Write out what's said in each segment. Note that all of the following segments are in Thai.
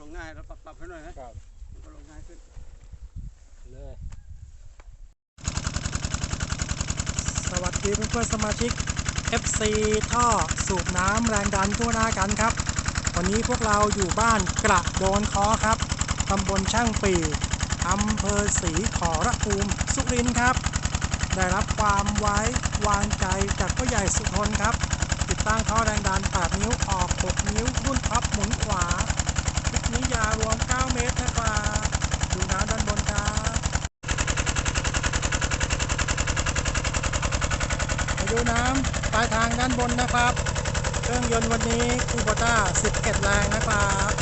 ลงง่ายเราปรับปรับให้หน่อยนะครับมันก็ลงง่ายขึ้นเลยสวัสดีเพื่อนๆสมาชิก FC ท่อสูบน้ำแรงดันทั่วหน้ากันครับ วันนี้พวกเราอยู่บ้านกระโดนคอครับตำบลช่างปีอำเภอศรีขอรภูมิสุรินทร์ครับ ได้รับความไว้วางใจจากผู้ใหญ่สุทนครับ ติดตั้งท่อแรงดัน 8 นิ้วออก 6 นิ้วรุ่นพับหมุนขวาคลิปนี้ยาวรวม 9 เมตรนะครับดูน้ำด้านบนครับ ไป ดูน้ำปลายทางด้านบนนะครับ เครื่องยนต์วันนี้คูโบต้า11 แรงนะครับ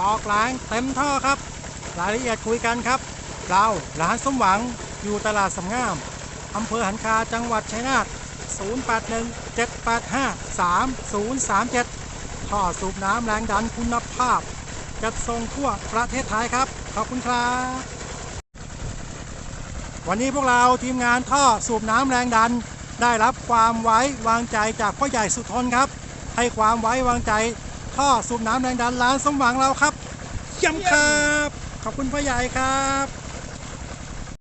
ออกแรงเต็มท่อครับ รายละเอียดคุยกันครับ เราร้านสมหวังอยู่ตลาดสำงามอำเภอหันคาจังหวัดชัยนาท 0817853037 ท่อสูบน้ำแรงดันคุณภาพ จัดส่งทั่วประเทศไทยครับ ขอบคุณครับ วันนี้พวกเราทีมงานท่อสูบน้ำแรงดัน ได้รับความไว้วางใจจากพ่อใหญ่สุทนครับ ให้ความไว้วางใจท่อสูบน้ำแรงดันร้านสมหวังเราครับยี่ยมครับ ขอบคุณพ่อใหญ่ครับ